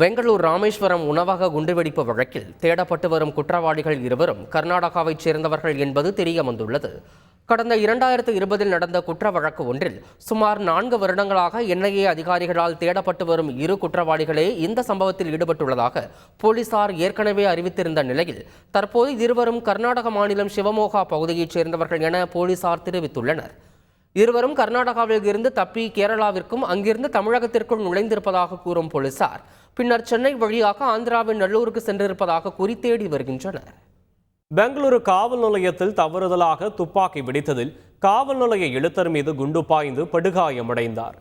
பெங்களூர் ராமேஸ்வரம் உணவக குண்டுவெடிப்பு வழக்கில் தேடப்பட்டு வரும் குற்றவாளிகள் இருவரும் கர்நாடகாவைச் சேர்ந்தவர்கள் என்பது தெரிய வந்துள்ளது கடந்த இரண்டாயிரத்து இருபதில் நடந்த குற்ற வழக்கு ஒன்றில் சுமார் நான்கு வருடங்களாக என்ஐஏ அதிகாரிகளால் தேடப்பட்டு வரும் இரு குற்றவாளிகளே இந்த சம்பவத்தில் ஈடுபட்டுள்ளதாக போலீசார் ஏற்கனவே அறிவித்திருந்த நிலையில் தற்போது இருவரும் கர்நாடக மாநிலம் சிவமோகா பகுதியைச் சேர்ந்தவர்கள் என போலீசார் தெரிவித்துள்ளனர். இருவரும் கர்நாடகாவில் இருந்து தப்பி கேரளாவிற்கும் அங்கிருந்து தமிழகத்திற்குள் நுழைந்திருப்பதாக கூறும் போலீசார். பின்னர் சென்னை வழியாக ஆந்திராவின் நல்லூருக்கு சென்றிருப்பதாக கூறி தேடி வருகின்றனர். பெங்களூரு காவல் நிலையத்தில் தவறுதலாக துப்பாக்கி வெடித்ததில் காவல் நிலைய எழுத்தர் மீது குண்டு பாய்ந்து படுகாயமடைந்தார்.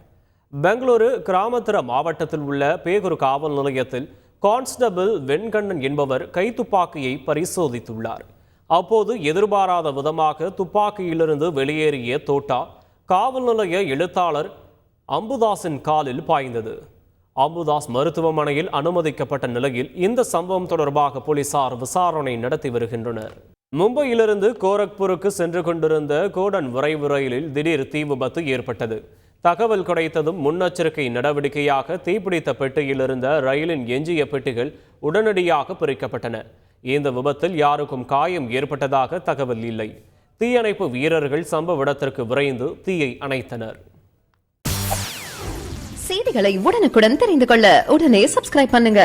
பெங்களூரு கிராமத்திர மாவட்டத்தில் உள்ள பேகூர் காவல் நிலையத்தில் கான்ஸ்டபிள் வெண்கண்ணன் என்பவர் கைத்துப்பாக்கியை பரிசோதித்துள்ளார். அப்போது எதிர்பாராத விதமாக துப்பாக்கியிலிருந்து வெளியேறிய தோட்டா காவல் நிலைய எழுத்தாளர் அம்புதாஸின் காலில் பாய்ந்தது. அம்புதாஸ் மருத்துவமனையில் அனுமதிக்கப்பட்ட நிலையில் இந்த சம்பவம் தொடர்பாக போலீசார் விசாரணை நடத்தி வருகின்றனர். மும்பையிலிருந்து கோரக்பூருக்கு சென்று கொண்டிருந்த கோடன் விரைவு ரயிலில் திடீர் தீ விபத்து ஏற்பட்டது. தகவல் கிடைத்ததும் முன்னெச்சரிக்கை நடவடிக்கையாக தீப்பிடித்த பெட்டியில் இருந்த ரயிலின் எஞ்சிய பெட்டிகள் உடனடியாக பிரிக்கப்பட்டன இந்த விபத்தில் யாருக்கும் காயம் ஏற்பட்டதாக தகவல் இல்லை. தீயணைப்பு வீரர்கள் சம்பவ இடத்திற்கு விரைந்து தீயை அணைத்தனர். செய்திகளை உடனுக்குடன் தெரிந்து கொள்ள உடனே சப்ஸ்கிரைப் பண்ணுங்க.